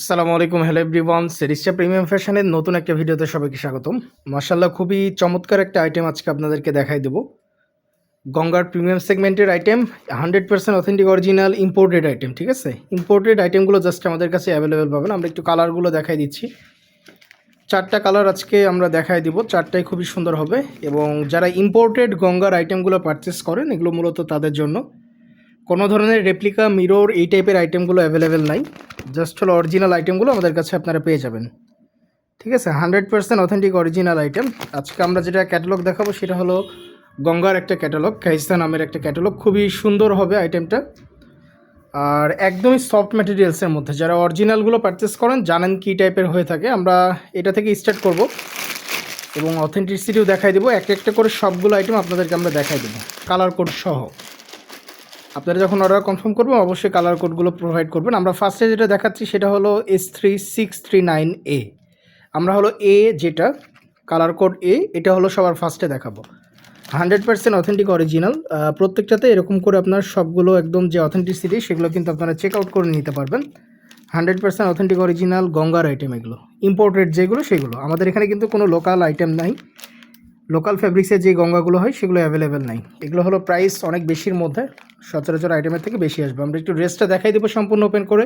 আসসালামু আলাইকুম hello everyone সেরিসা premium ফ্যাশনের নতুন একটা ভিডিওতে সবাইকে স্বাগতম। মার্শাল্লাহ খুবই চমৎকার একটা আইটেম আজকে আপনাদেরকে দেখাই দেবো। গঙ্গার প্রিমিয়াম সেগমেন্টের item hundred percent authentic original imported item ঠিক আছে? ইম্পোর্টেড আইটেমগুলো জাস্ট আমাদের কাছে অ্যাভেলেবেল পাবেন। আমরা একটু কালারগুলো দেখাই দিচ্ছি। চারটা কালার আজকে আমরা দেখাই দিব। চারটাই খুবই সুন্দর হবে। এবং যারা ইম্পোর্টেড গঙ্গার আইটেমগুলো পারচেস করেন, এগুলো মূলত তাদের জন্য। কোনো ধরনের রেপ্লিকা মিরর এই টাইপের আইটেমগুলো অ্যাভেলেবেল নাই। জাস্ট হলো অরিজিনাল আইটেমগুলো আমাদের কাছে আপনারা পেয়ে যাবেন। ঠিক আছে? Hundred percent authentic original item আজকে আমরা যেটা ক্যাটালগ দেখাবো সেটা হলো গঙ্গার একটা ক্যাটালগ কাইস্তা নামের একটা ক্যাটালগ খুবই সুন্দর হবে আইটেমটা আর একদমই সফট ম্যাটেরিয়ালসের মধ্যে। যারা অরিজিনালগুলো পারচেস করেন, জানেন কী টাইপের হয়ে থাকে। আমরা এটা থেকে স্টার্ট করব এবং অথেন্টিসিটিও দেখাই দেবো। এক একটা করে সবগুলো আইটেম আপনাদেরকে আমরা দেখাই দেবো। কালার কোড সহ। আপনারা যখন অর্ডার কনফার্ম করবেন, অবশ্যই কালার কোডগুলো প্রোভাইড করবেন। আমরা ফার্স্টে যেটা দেখাচ্ছি, সেটা হলো S three six three nine A আমরা হলো এ যেটা কালার কোড এ এটা হলো সবার ফার্স্টে দেখাবো। হান্ড্রেড পার্সেন্ট অথেন্টিক অরিজিনাল প্রত্যেকটাতে এরকম করে আপনার সবগুলো একদম যে অথেন্টিসিটি সেগুলো কিন্তু আপনারা চেক আউট করে নিতে পারবেন। হান্ড্রেড পার্সেন্ট অথেন্টিক অরিজিনাল গঙ্গার আইটেম এগুলো। ইম্পোর্টেড যেগুলো, সেগুলো। আমাদের এখানে কিন্তু কোনো লোকাল আইটেম নাই। লোকাল ফ্যাব্রিক্সের যে গঙ্গাগুলো হয়, সেগুলো অ্যাভেলেবেল নাই। এগুলো হলো প্রাইস অনেক বেশির মধ্যে, সচরাচর আইটেমের থেকে বেশি আসবে। আমরা একটু ড্রেসটা দেখাই দেবো সম্পূর্ণ ওপেন করে।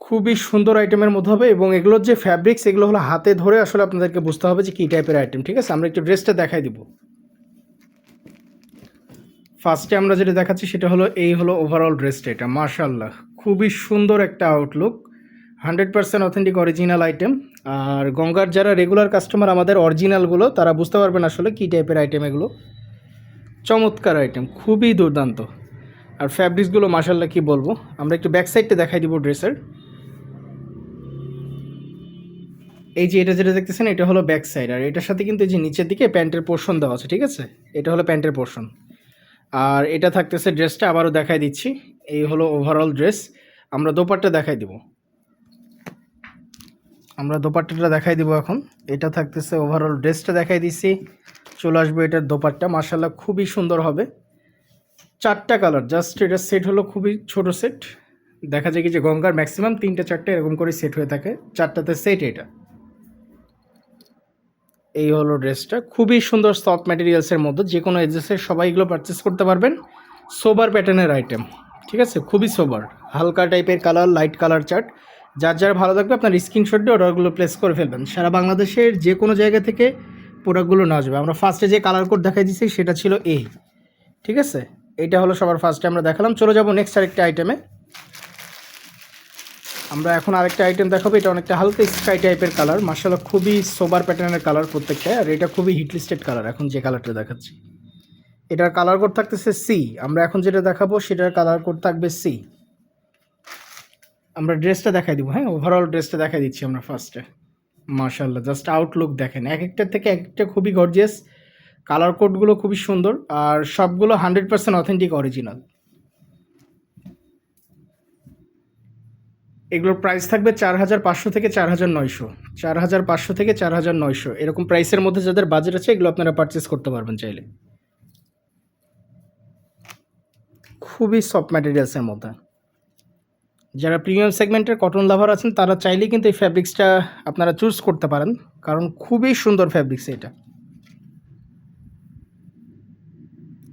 খুবই সুন্দর আইটেমের মধ্যে হবে এবং এগুলোর যে ফ্যাব্রিক্স এগুলো হলো হাতে ধরে আসলে আপনাদেরকে বুঝতে হবে যে কী টাইপের আইটেম ঠিক আছে? আমরা একটু ড্রেসটা দেখাই দিব। ফার্স্টে আমরা যেটা দেখাচ্ছি, সেটা হলো এই হলো ওভারঅল ড্রেসটা এটা মার্শাল্লাহ খুবই সুন্দর একটা outlook hundred percent authentic original item আর গঙ্গার যারা রেগুলার কাস্টমার আমাদের অরিজিনালগুলো তারা বুঝতে পারবেন আসলে কী টাইপের আইটেম এগুলো। চমৎকার আইটেম খুবই দুর্দান্ত। আর ফ্যাব্রিক্সগুলো মাসাল্লাহ কি বলব? আমরা একটু ব্যাক সাইডটা দেখাই দিব ড্রেসের এই যে এটা যেটা দেখতেছেন, এটা হলো ব্যাক সাইড আর এটার সাথে কিন্তু এই যে নিচের দিকে প্যান্টের পোর্শন দেওয়া আছে, ঠিক আছে? এটা হলো প্যান্টের পোর্শন আর এটা থাকতেছে ড্রেসটা আবারও দেখাই দিচ্ছি। এই হলো ওভারঅল ড্রেস আমরা দোপাট্টা দেখাই দিব। আমরা দোপাট্টাটা দেখাই দিব এখন। এটা থাকতেছে ওভারঅল ড্রেসটা দেখাই দিচ্ছি চলে আসবে এটার দোপাট্টা। মার্শাল্লাহ খুবই সুন্দর হবে। চারটা কালার। জাস্ট এটার সেট হলো খুবই ছোট সেট দেখা যায় কি যে গঙ্গার ম্যাক্সিমাম তিনটা চারটে এরকম করে সেট হয়ে থাকে। চারটাতে সেট এটা। এই হলো ড্রেসটা খুবই সুন্দর সফট ম্যাটেরিয়ালসের মধ্যে। যে কোনো এজেসের সবাই এগুলো পারচেস করতে পারবেন। সোবার প্যাটার্নের আইটেম ঠিক আছে? খুবই সোবার হালকা টাইপের কালার লাইট কালার চার্ট যার যার ভালো লাগবে আপনার স্ক্রিনশট দিয়ে অর্ডারগুলো প্লেস করে ফেলবেন। সারা বাংলাদেশের যে কোনো জায়গা থেকে প্রোডাক্টগুলো নেওয়া যাবে। আমরা ফার্স্টে যে কালার কোড দেখাই দিচ্ছি সেটা ছিল এ ঠিক আছে? এটা হলো সবার ফার্স্টে আমরা দেখালাম। চলে যাব নেক্সট আরেকটা আইটেমে আমরা এখন আরেকটা আইটেম দেখাবো। এটা অনেকটা হালকা স্কাই টাইপের কালার মার্শাল্লাহ খুবই সোবার প্যাটার্নের কালার প্রত্যেকটা আর এটা খুবই হিটলিস্টেড কালার এখন যে কালারটা দেখাচ্ছি। এটার কালার কোড থাকতেছে সি আমরা এখন যেটা দেখাবো, সেটার কালার কোড থাকবে সি আমরা ড্রেসটা দেখাই দিব হ্যাঁ? ওভারঅল ড্রেসটা দেখাই দিচ্ছি আমরা ফার্স্টে মার্শাল্লাহ জাস্ট আউটলুক দেখেন। এক একটার থেকে এক একটা খুবই গর্জিয়াস কালার কোডগুলো খুবই সুন্দর আর সবগুলো হান্ড্রেড পার্সেন্ট অথেন্টিক অরিজিনাল এগুলোর প্রাইস থাকবে চার হাজার পাঁচশো থেকে চার হাজার নয়শো। চার হাজার পাঁচশো থেকে চার হাজার নয়শো। এরকম প্রাইসের মধ্যে যাদের বাজেট আছে, এগুলো আপনারা পারচেস করতে পারবেন চাইলে। খুবই সফট ম্যাটেরিয়ালসের মধ্যে। যারা প্রিমিয়াম সেগমেন্টের কটন লাভার আছেন, তারা চাইলেই কিন্তু এই ফ্যাব্রিক্সটা আপনারা চুজ করতে পারেন। কারণ খুবই সুন্দর ফ্যাব্রিক্স এটা।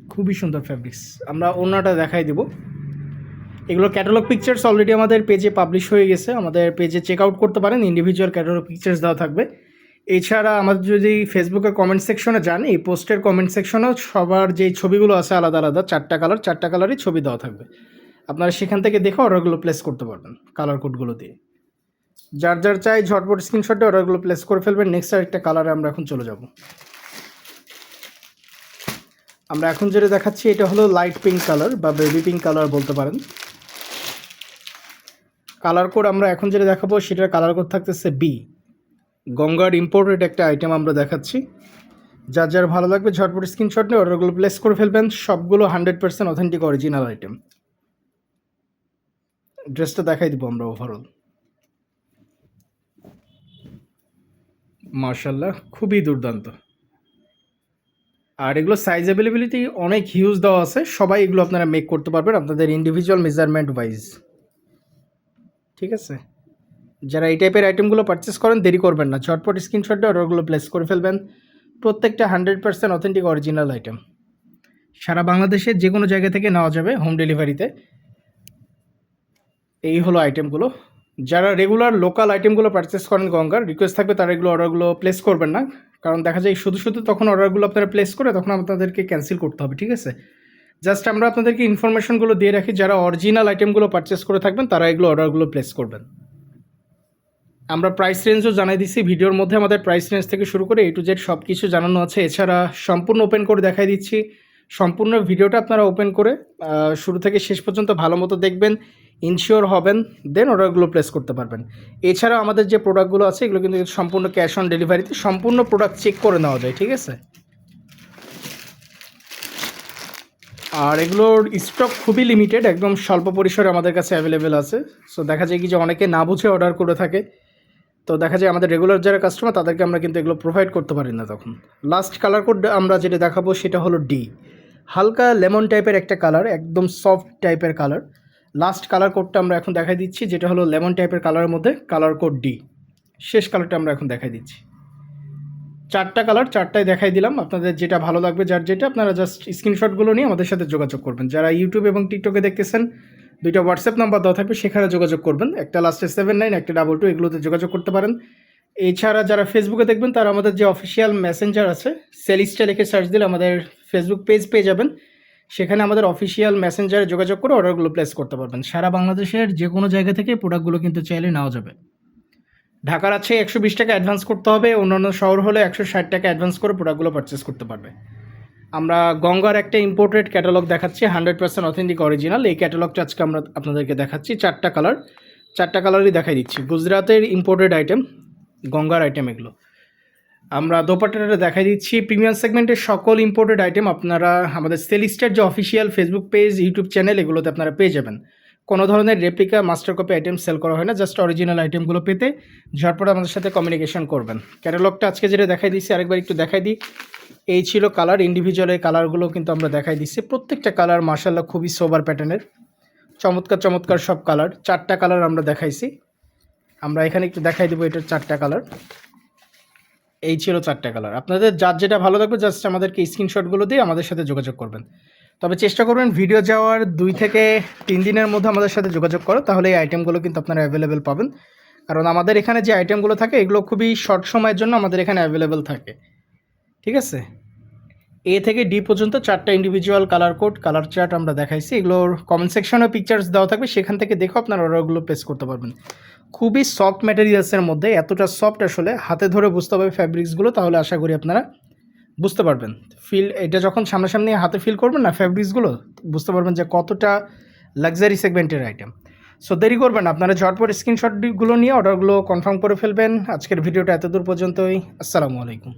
খুবই সুন্দর ফ্যাব্রিক্স আমরা অন্যটা দেখাই দেব। এগুলো ক্যাটালগ পিকচার্স অলরেডি আমাদের পেজে পাবলিশ হয়ে গেছে। আমাদের পেজে চেক আউট করতে পারেন। ইন্ডিভিজুয়াল ক্যাটালগ পিকচার্স দেওয়া থাকবে। এছাড়া আমাদের যদি ফেসবুকের কমেন্ট সেকশনে যান, এই পোস্টের কমেন্ট সেকশনেও সবার যে ছবিগুলো আছে আলাদা আলাদা, চারটা কালার চারটা কালারই ছবি দেওয়া থাকবে। আপনারা সেখান থেকে দেখে অর্ডারগুলো প্লেস করতে পারবেন কালার কোডগুলো দিয়ে। যার যার চাই ঝটপট স্ক্রিনশটে অর্ডারগুলো প্লেস করে ফেলবেন। নেক্সট আরেকটা কালারে আমরা এখন চলে যাব। আমরা এখন যেটা দেখাচ্ছি, এটা হলো লাইট পিঙ্ক কালার বা বেবি পিঙ্ক কালার বলতে পারেন। কালার কোড আমরা এখন যেটা দেখাবো, সেটার কালার কোড থাকতেছে বি গঙ্গার ইম্পোর্টেড একটা আইটেম আমরা দেখাচ্ছি। যার যার ভালো লাগবে, ঝটপট স্ক্রিনশট নিয়ে অর্ডারগুলো প্লেস করে ফেলবেন। সবগুলো hundred percent authentic original item ড্রেসটা দেখাই দিব আমরা ওভারঅল মার্শাল্লাহ খুবই দুর্দান্ত। আর এগুলো সাইজ অ্যাভেলেবিলিটি অনেক হিউজ দেওয়া আছে। সবাই এগুলো আপনারা মেক করতে পারবেন আপনাদের ইন্ডিভিজুয়াল মেজারমেন্ট ওয়াইজ ঠিক আছে? যারা এই টাইপের আইটেমগুলো পারচেস করেন, দেরি করবেন না। ঝটপট স্ক্রিনশট দিয়ে অর্ডারগুলো প্লেস করে ফেলবেন। প্রত্যেকটা hundred percent authentic original item সারা বাংলাদেশে যে কোনো জায়গা থেকে নেওয়া যাবে হোম ডেলিভারিতে এই হলো আইটেমগুলো যারা রেগুলার লোকাল আইটেমগুলো পারচেস করেন গঙ্গার রিকোয়েস্ট থাকবে তারা এগুলো অর্ডারগুলো প্লেস করবেন না। কারণ দেখা যায় শুধু শুধু তখন অর্ডারগুলো আপনারা প্লেস করে তখন আপনাদেরকে ক্যান্সেল করতে হবে, ঠিক আছে? জাস্ট আমরা আপনাদেরকে ইনফরমেশনগুলো দিয়ে রাখি, যারা অরিজিনাল আইটেমগুলো পারচেস করে থাকবেন তারা এগুলো অর্ডারগুলো প্লেস করবেন। আমরা প্রাইস রেঞ্জও জানাই দিচ্ছি ভিডিওর মধ্যে আমাদের প্রাইস রেঞ্জ থেকে শুরু করে এ টু জেড সব কিছু জানানো আছে। এছাড়া সম্পূর্ণ ওপেন করে দেখাই দিচ্ছি। সম্পূর্ণ ভিডিওটা আপনারা ওপেন করে শুরু থেকে শেষ পর্যন্ত ভালো মতো দেখবেন। ইনশিওর হবেন দেন অর্ডারগুলো প্লেস করতে পারবেন। এছাড়া আমাদের যে প্রোডাক্টগুলো আছে, এগুলো কিন্তু সম্পূর্ণ ক্যাশ অন ডেলিভারিতে সম্পূর্ণ প্রোডাক্ট চেক করে নেওয়া যায়, ঠিক আছে? আর এগুলোর স্টক খুবই লিমিটেড একদম স্বল্প পরিসরে আমাদের কাছে অ্যাভেলেবেল আছে। সো দেখা যায় কি যে অনেকে না বুঝে অর্ডার করে থাকে। তো দেখা যায় আমাদের রেগুলার যারা কাস্টমার তাদেরকে আমরা কিন্তু এগুলো প্রোভাইড করতে পারি না তখন। লাস্ট কালার কোড আমরা যেটা দেখাবো, সেটা হলো ডি হালকা লেমন টাইপের একটা কালার একদম সফট টাইপের কালার লাস্ট কালার কোডটা আমরা এখন দেখাই দিচ্ছি, যেটা হলো লেমন টাইপের কালারের মধ্যে কালার কোড ডি শেষ কালারটা আমরা এখন দেখাই দিচ্ছি। চারটা কালার চারটায় দেখাই দিলাম। আপনাদের যেটা ভালো লাগবে, যার যেটা, আপনারা জাস্ট স্ক্রিনশটগুলো নিয়ে আমাদের সাথে যোগাযোগ করবেন। যারা ইউটিউব এবং টিকটকে দেখতেছেন, দুইটা হোয়াটসঅ্যাপ নাম্বার দেওয়া থাকবে, সেখানে যোগাযোগ করবেন। একটা লাস্টে সেভেন নাইন একটা ডাবল টু এগুলোতে যোগাযোগ করতে পারেন। এছাড়া যারা ফেসবুকে দেখবেন, তারা আমাদের যে অফিসিয়াল মেসেঞ্জার আছে সেলিস্টা লিখে সার্চ দিলে আমাদের ফেসবুক পেজ পেয়ে যাবেন। সেখানে আমাদের অফিসিয়াল মেসেঞ্জারে যোগাযোগ করে অর্ডারগুলো প্লেস করতে পারবেন। সারা বাংলাদেশের যে কোনো জায়গা থেকে প্রোডাক্টগুলো কিন্তু চাইলে নেওয়া যাবে। ঢাকার আছে একশো বিশ টাকা অ্যাডভান্স করতে হবে, অন্যান্য শহর হলে একশো ষাট টাকা অ্যাডভান্স করে প্রোডাক্টগুলো পারচেস করতে পারবে। আমরা গঙ্গার একটা ইম্পোর্টেড ক্যাটালগ দেখাচ্ছি হান্ড্রেড পার্সেন্ট অথেন্টিক অরিজিনাল এই ক্যাটালগটা আজকে আমরা আপনাদেরকে দেখাচ্ছি, চারটা কালার চারটা কালারই দেখাই দিচ্ছি। গুজরাটের ইম্পোর্টেড আইটেম গঙ্গার আইটেম এগুলো। আমরা দোপাট্টাটা দেখাই দিচ্ছি। প্রিমিয়াম সেগমেন্টের সকল ইম্পোর্টেড আইটেম আপনারা আমাদের সেলিস্টার যে official Facebook page YouTube channel এগুলোতে আপনারা পেয়ে যাবেন। কোনো ধরনের replica master copy item sell করা হয় না জাস্ট অরিজিনাল আইটেমগুলো পেতে। ঝটপট আমাদের সাথে কমিউনিকেশন করবেন। ক্যাটালগটা আজকে যেটা দেখাই দিচ্ছি, আরেকবার একটু দেখাই দিই। এই ছিল কালার ইন্ডিভিজুয়ালের কালারগুলো কিন্তু আমরা দেখাই দিচ্ছি। প্রত্যেকটা কালার মার্শাল্লাহ খুবই সোবার প্যাটার্নের চমৎকার চমৎকার সব কালার চারটা কালার আমরা দেখাইছি। আমরা এখানে একটু দেখাই দেবো, এটার চারটা কালার এই ছিল চারটে কালার আপনাদের যার যেটা ভালো লাগবে জাস্ট আমাদেরকে স্ক্রিনশটগুলো দিয়ে আমাদের সাথে যোগাযোগ করবেন। তবে চেষ্টা করবেন ভিডিও যাওয়ার দুই থেকে তিন দিনের মধ্যে আমাদের সাথে যোগাযোগ করো, তাহলে এই আইটেমগুলো কিন্তু আপনারা অ্যাভেলেবেল পাবেন। কারণ আমাদের এখানে যে আইটেমগুলো থাকে, এগুলো খুবই শর্ট সময়ের জন্য আমাদের এখানে অ্যাভেলেবেল থাকে। ঠিক আছে? এ থেকে ডি পর্যন্ত চারটা individual colour code colour chart আমরা দেখাইছি। এগুলোর কমেন্ট সেকশনে পিকচার্স দেওয়া থাকবে। সেখান থেকে দেখো আপনারা অর্ডারগুলো প্লেস করতে পারবেন। খুবই সফট ম্যাটেরিয়ালসের মধ্যে, এতটা সফট আসলে হাতে ধরে বুঝতে হবে ফ্যাব্রিক্সগুলো তাহলে আশা করি আপনারা বুঝতে পারবেন। ফিল এটা যখন সামনাসামনি হাতে ফিল করবেন না ফ্যাব্রিক্সগুলো বুঝতে পারবেন যে কতটা লাক্সারি সেগমেন্টের আইটেম সো দেরি করবেন আপনারা ঝটপট স্ক্রিনশটগুলো নিয়ে অর্ডারগুলো কনফার্ম করে ফেলবেন। আজকের ভিডিওটা এত দূর পর্যন্তই। আসসালামু আলাইকুম।